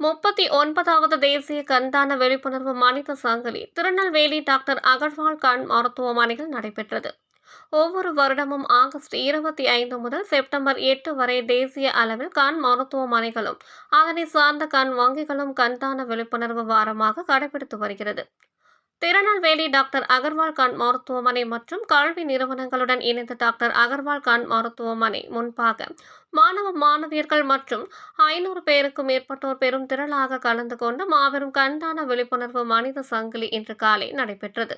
முப்பத்தி ஒன்பதாவது தேசிய கண்தான விழிப்புணர்வு மனித சங்கிலி திருநெல்வேலி டாக்டர் அகர்வால் கண் மருத்துவமனையில் நடைபெற்றது. ஒவ்வொரு வருடமும் ஆகஸ்ட் இருபத்தி ஐந்து முதல் செப்டம்பர் எட்டு வரை தேசிய அளவில் கண் மருத்துவமனைகளும் அதனை சார்ந்த கண் வங்கிகளும் கண்தான விழிப்புணர்வு வாரமாக கடைபிடித்து வருகிறது. திருநெல்வேலி டாக்டர் அகர்வால் கண் மருத்துவமனை மற்றும் கல்வி நிறுவனங்களுடன் இணைந்து டாக்டர் அகர்வால் கண் மருத்துவமனை முன்பாக மாணவ மாணவியர்கள் மற்றும் ஐநூறு பேருக்கும் மேற்பட்டோர் பெரும் திரளாக கலந்து கொண்டு மாபெரும் கண்தான விழிப்புணர்வு மனித சங்கிலி இன்று காலை நடைபெற்றது.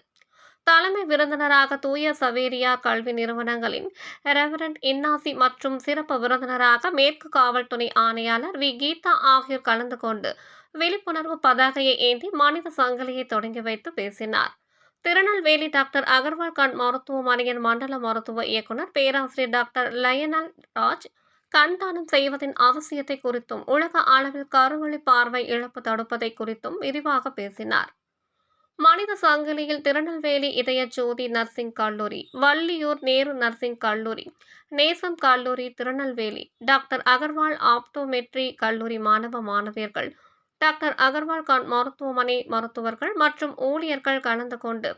தலைமை விருந்தினராக தூய சவேரியார் கல்வி நிறுவனங்களின் ரெவரண்ட் இன்னாசி மற்றும் சிறப்பு விருந்தினராக மேற்கு காவல்துறை ஆணையாளர் வி. கீதா ஆகியோர் கலந்து கொண்டு விழிப்புணர்வு பதாகையை ஏந்தி மனித சங்கிலியை தொடங்கி வைத்து பேசினார். திருநெல்வேலி டாக்டர் அகர்வால் கண் மருத்துவமனையின் மண்டல மருத்துவ இயக்குனர் பேராசிரியர் டாக்டர் லயனல் ராஜ் கண் தானம் செய்வதின் அவசியத்தை குறித்தும் உலக அளவில் கருவழி பார்வை இழப்பு தடுப்பதை குறித்தும் விரிவாக பேசினார். சங்கிலியில் திருநெல்வேலி இதய ஜோதி நர்சிங் கல்லூரி வள்ளியூர் நேரு நர்சிங் கல்லூரி நேசம் கல்லூரி திருநெல்வேலி. டாக்டர் அகர்வால் ஆப்டோமெட்ரி கல்லூரி மாணவ மாணவியர்கள் டாக்டர் அகர்வால் கான் மருத்துவமனை மருத்துவர்கள் மற்றும் ஊழியர்கள் கலந்து கொண்டு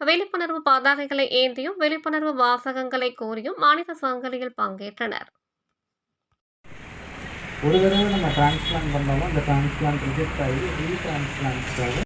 விழிப்புணர்வு பதாகைகளை ஏந்தியும் விழிப்புணர்வு வாசகங்களை கோரியும் மாநில சங்கிலியில் பங்கேற்றனர். ஒரு தடவை நம்ம டிரான்ஸ்பிளான் பண்ணாலும் அந்த டிரான்ஸ்பிளான் ரிஜெக்ட் ஆகி ரீ டிரான்ஸ்பிளான்ஸ்க்காக